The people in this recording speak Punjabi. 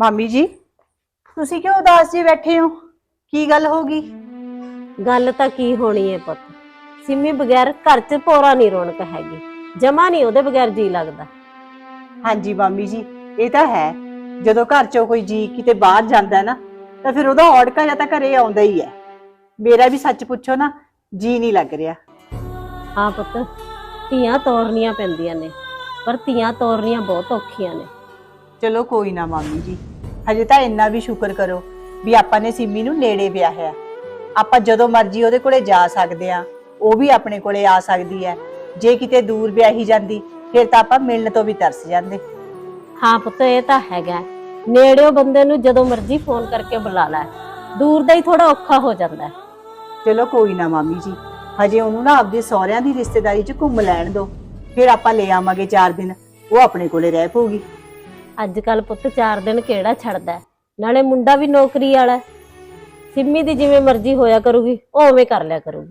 ਮਾਮੀ ਜੀ ਤੁਸੀਂ ਕਿਉਂ ਉਦਾਸ ਜੀ ਬੈਠੇ ਹੋ? ਕੀ ਗੱਲ ਹੋ ਗਈ? ਗੱਲ ਤਾਂ ਕੀ ਹੋਣੀ ਹੈ ਪੁੱਤ? ਸਿੰਮੀ ਬਗੈਰ ਘਰ 'ਚ ਪੋਰਾ ਨਹੀਂ ਰੌਣਕ ਹੈਗੀ। ਜਮਾ ਨਹੀਂ ਉਹਦੇ ਬਗੈਰ ਜੀ ਲੱਗਦਾ। ਹਾਂਜੀ ਮਾਮੀ ਜੀ ਇਹ ਤਾਂ ਹੈ। ਜਦੋਂ ਘਰ ਚੋਂ ਕੋਈ ਜੀ ਕਿਤੇ ਬਾਹਰ ਜਾਂਦਾ ਹੈ ਨਾ ਤਾਂ ਫਿਰ ਉਹਦਾ ਔੜਕਾ ਜਾਂ ਤਾਂ ਘਰੇ ਆਉਂਦਾ ਹੀ ਹੈ। ਮੇਰਾ ਵੀ ਸੱਚ ਪੁੱਛੋ ਨਾ ਜੀ ਨਹੀਂ ਲੱਗ ਰਿਹਾ। ਹਾਂ ਪੁੱਤ ਧੀਆਂ ਤੋਰਨੀਆਂ ਪੈਂਦੀਆਂ ਨੇ ਪਰ ਧੀਆਂ ਤੋਰਨੀਆਂ ਬਹੁਤ ਔਖੀਆਂ ਨੇ। ਚਲੋ ਕੋਈ ਨਾ ਮਾਮੀ ਜੀ। ਹਜੇ ਤਾਂ ਇੰਨਾ ਵੀ ਸ਼ੁਕਰ ਕਰੋ ਵੀ ਆਪਾਂ ਨੇ ਸਿੰਮੀ ਨੂੰ ਨੇੜੇ ਵਿਆਹਿਆ ਆਪਾਂ ਜਦੋਂ ਮਰਜ਼ੀ ਉਹਦੇ ਕੋਲੇ ਜਾ ਸਕਦੇ ਆ ਉਹ ਵੀ ਆਪਣੇ ਕੋਲੇ ਆ ਸਕਦੀ ਹੈ। ਜੇ ਕਿਤੇ ਦੂਰ ਵਿਆਹੀ ਜਾਂਦੀ ਫਿਰ ਤਾਂ ਆਪਾਂ ਮਿਲਣ ਤੋਂ ਵੀ ਤਰਸ ਜਾਂਦੇ। ਹਾਂ ਪੁੱਤ ਇਹ ਤਾਂ ਹੈਗਾ ਨੇੜਿਓ ਬੰਦੇ ਨੂੰ ਜਦੋਂ ਮਰਜ਼ੀ ਫੋਨ ਕਰਕੇ ਬੁਲਾ ਲੈ। ਦੂਰ ਦਾ ਹੀ ਥੋੜਾ ਔਖਾ ਹੋ ਜਾਂਦਾ ਹੈ। ਚਲੋ ਕੋਈ ਨਾ ਮਾਮੀ ਜੀ ਹਜੇ ਉਹਨੂੰ ਨਾ ਆਪਦੇ ਸਹੁਰਿਆਂ ਦੀ ਰਿਸ਼ਤੇਦਾਰੀ 'ਚ ਘੁੰਮ ਲੈਣ ਦਿਓ। ਫਿਰ ਆਪਾਂ ਲੈ ਆਵਾਂਗੇ 4 ਦਿਨ ਉਹ ਆਪਣੇ ਕੋਲੇ ਰਹਿ ਪਊਗੀ। ਅੱਜ ਕੱਲ ਪੁੱਤ 4 ਦਿਨ ਕਿਹੜਾ ਛੱਡਦਾ ਹੈ? ਨਾਲੇ ਮੁੰਡਾ ਵੀ ਨੌਕਰੀ ਵਾਲਾ ਹੈ। ਸਿੰਮੀ ਦੀ ਜਿਵੇਂ ਮਰਜ਼ੀ ਹੋਇਆ ਕਰੂਗੀ, ਉਹ ਉਵੇਂ ਕਰ ਲਿਆ ਕਰੂਗੀ